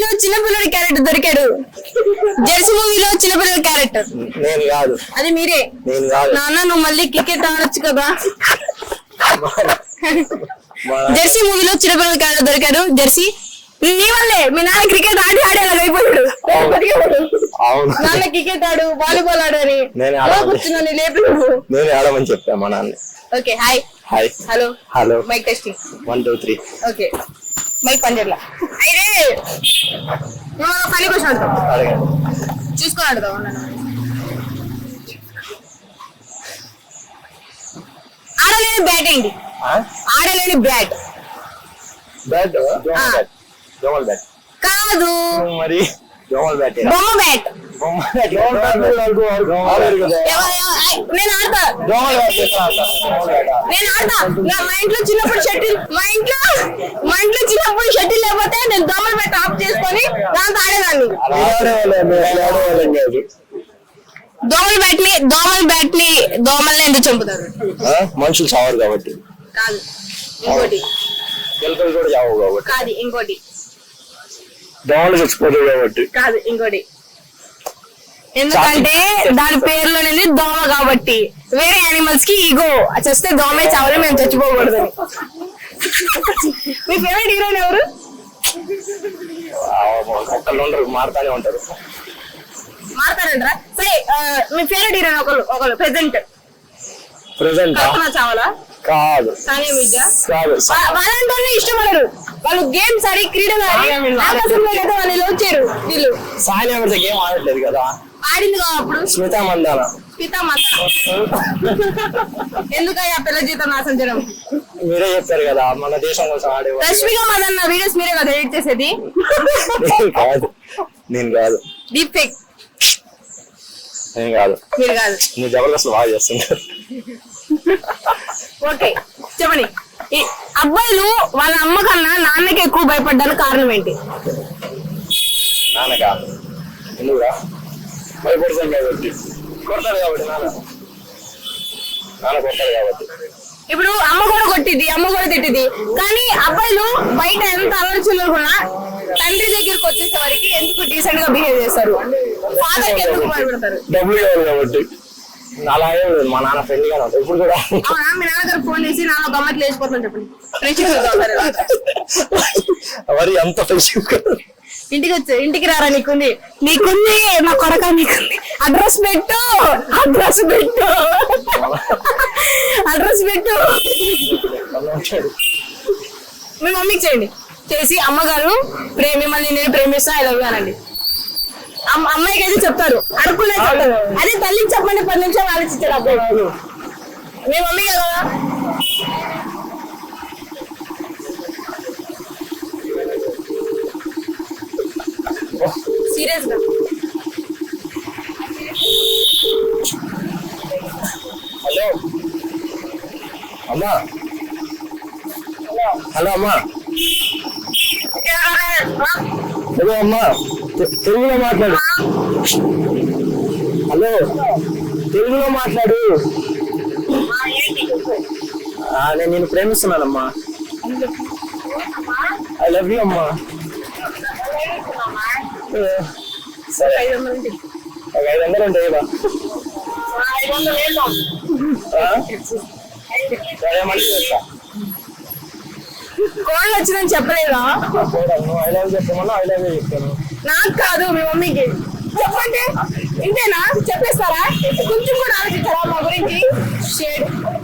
లో చిన్నపిల్లడి క్యారెక్టర్ దొరికాడు. జెర్సీ మూవీలో చిన్నపిల్లడి క్యారెక్టర్ నేను కాదు. అది మీరే. నేను కాదు. నాన్న నువ్వు మళ్ళీ క్రికెట్ ఆడొచ్చు కదా. జెర్సీ మూవీలో చిన్నపిల్లడి క్యారెక్టర్ దొరికాడు. జెర్సీ నీ వల్లే మీ నాన్న క్రికెట్ ఆడి ఆడి అలా అయిపోయాడు. నాన్న క్రికెట్ ఆడు వాలీబాల్ ఆడు అని. కూర్చున్నాను లేపి నేను ఆడమని చెప్పా మా నాన్న. Okay hi hi hello hello mic testing one two three okay mic పనిచేయట్లా అయితే మేము ఒక పని క్వశ్చన్ అడుగుతాం చూసుకొని అడుగుతాం. ఆడలేని బ్యాట్ ఏంటి? ఆడలేని బ్యాట్. బ్యాట్. కాదు. మరి? దోమల బ్యాట్ బొమ్మ నేను ఆడతా? నేను ఆడతా. నా మా ఇంట్లో చిన్నప్పుడు షటిల్ మా ఇంట్లో మా ఇంట్లో చిన్నప్పుడు షటిల్ లేకపోతే నేను దోమల బ్యాట్ ఆఫ్ చేసుకొని దాంతో ఆడేదాన్ని. దోమల బ్యాట్ని దోమల బ్యాట్ని దోమల్ని ఎందుకు చంపుతారు? ఆ? మనుషులు చావరు కాబట్టి. కాదు. ఇంకోటి. ఎలుకలు కూడా చావు కాబట్టి. కాదు ఇంకోటి. దోమలు చచ్చిపోతాయి కాబట్టి. కాదు ఇంకోటి. ఎందుకంటే దాని పేరులోనే దోమ కాబట్టి. వేరే యానిమల్స్కి ఈగో చస్తే దోమే చావాలి మేము చచ్చిపోకూడదు మీ ఫేవరెట్ హీరోయిన్ ఎవరు? ఆ, ఒక్కళ్ళు ఉండరు మారుతానే ఉంటారు. మారుతారంటారా? సరే మీ ఫేవరెట్ హీరోయిన్ ఒకరు ఒకరు ప్రెసెంట్ ప్రెసెంట్ చావాలా? కాదు. కాదు వా- వాళ్ళంటోనే ఇష్టపడరు. వాళ్ళు గేమ్స్ ఆడి క్రీడలు ఆడి ఆకాశంలో కదా వాళ్ళు వచ్చారు వీళ్ళు. సానియా మిర్జా గేమ్ ఆడట్లేదు కదా? ఆడింది కదా అప్పుడు? స్మితా మందాన. పితామాత ఎందుకయ్యా పిల్ల జీతం నాశించడం మీరే చెప్పారు కదా మన దేశం కోసం ఆడేవాళ్ళు. రష్మిక మదన్న వీడియోస్ మీరే కదా ఎడిట్ చేసేది? కాదు. నేను కాదు. డీప్ ఫేక్ నేను కాదు. మీరు కాదు. నువ్వు జబర్దస్త్ బాగా చేస్తున్నారు ఓకే చెప్పండి. అబ్బాయిలు వాళ్ళ అమ్మ కన్నా నాన్నకి ఎక్కువ భయపడ్డానికి కారణం ఏంటి? నాన్నక? ఎందుకురా? భయపడతాం కాబట్టి. కొడతాడు కాబట్టి నాన్న. నాన్న కొడతాడు కాబట్టి. ఇప్పుడు అమ్మ కూడా కొట్టింది అమ్మ కూడా తిట్టింది కానీ అబ్బాయిలు బయట ఎంత అలర్చులుకున్నా తండ్రి దగ్గరికి వచ్చేసే వరకు ఎందుకు డీసెంట్గా బిహేవ్ చేస్తారు? ఫాదర్కి ఎందుకు భయపడతారు? డబ్బులు కావాలి కాబట్టి. అలా ఏం లేదు మా నాన్న ఫ్రెండ్ గానే ఉంటాడు. ఇప్పుడు కూడా అవునా మీ నాన్నగారు ఫోన్ చేసి నాన్న గమ్మట్లు లేచిపోతాను చెప్పండి. ఫ్రెండ్షిప్ మరి అంత ఫ్రెండ్షిప్ ఇంటికి వచ్చి ఇంటికి రారా నీకుంది? నీకుంది నా కొడక నీకుంది. అడ్రస్ పెట్టు అడ్రస్ పెట్టు. అడ్రస్ పెట్టు. మీ మమ్మీకి చేయండి. చేసి అమ్మగారు ప్రేమ మిమ్మల్ని నేను ప్రేమిస్తా ఐ లవ్ అనండి. అమ్మాయికి అయితే చెప్తారు అడుక్కునే చెప్తారు అదే తల్లికి చెప్పండి పది నిమిషాలు ఆలోచించాడు అబ్బాయి. మీ మమ్మీ కదా సీరియస్గా హలో. అమ్మా. హలో అమ్మా. హలో అమ్మా. తెలుగులో మాట్లాడు. హలో తెలుగులో మాట్లాడు. నేను నేను ప్రేమిస్తున్నానమ్మా. ఐ లవ్ యూ అమ్మా. సరే. ఐదు వందల ఉంటాయి కదా? సరే మళ్ళీ కోళ్ళు వచ్చిందని చెప్పలేదా? ఐ లవ్ చెప్పమన్నా ఐ లవ్ చెప్తాను. నాకు కాదు మీ మమ్మీకి. చెప్పండి. ఇంతేనా? చెప్పేస్తారా? కొంచెం కూడా ఆలోచించారా మా గురించి? షేడ్